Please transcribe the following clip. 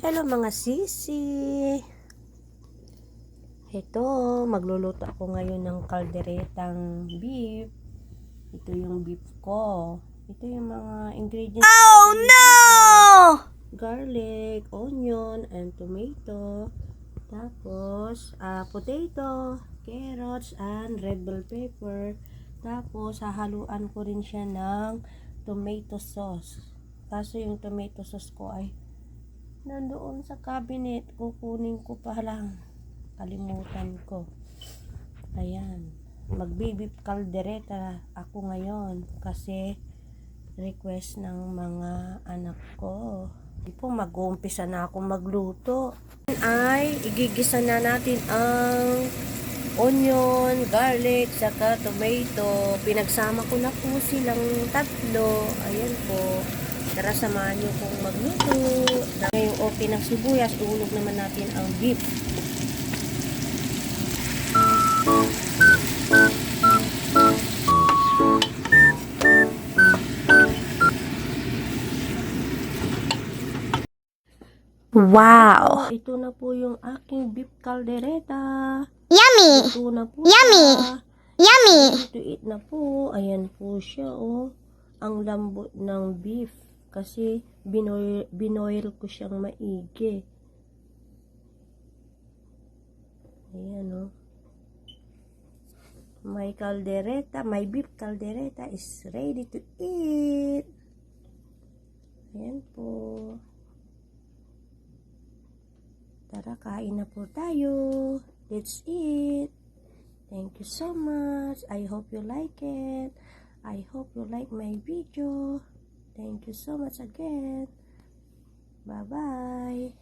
Hello mga sisi! Ito, magluluto ako ngayon ng kalderetang beef. Ito yung beef ko. Ito yung mga ingredients. Oh no! Garlic, onion, and tomato. Tapos, ah, potato, carrots, and red bell pepper. Tapos, hahaluan ko rin siya ng tomato sauce. Kaso yung tomato sauce ko ay nandoon sa cabinet. Kukunin ko pa lang. Kalimutan ko. Ayan. Magbibip caldereta ako ngayon kasi request ng mga anak ko. Di po mag-uumpisa na ako magluto. Ay, igigisa na natin ang onion, garlic, saka tomato. Pinagsama ko na po silang tatlo. Ayan po. Tara, samahan niyo kong magluto. Ngayong okay ng sibuyas, ihulog naman natin ang beef. Wow! Ito na po yung aking beef caldereta. Yummy! Ito na po Yummy! siya. Yummy! Ito eat na po. Ayan po siya, oh. Ang lambot ng beef. Kasi binoil, binoil ko siyang maigi. Ayan, oh. My caldereta, my beef caldereta is ready to eat. Ayan po. Tara, kain na po tayo. Let's eat. Thank you so much. I hope you like it. I hope you like my video. Thank you so much again. Bye-bye.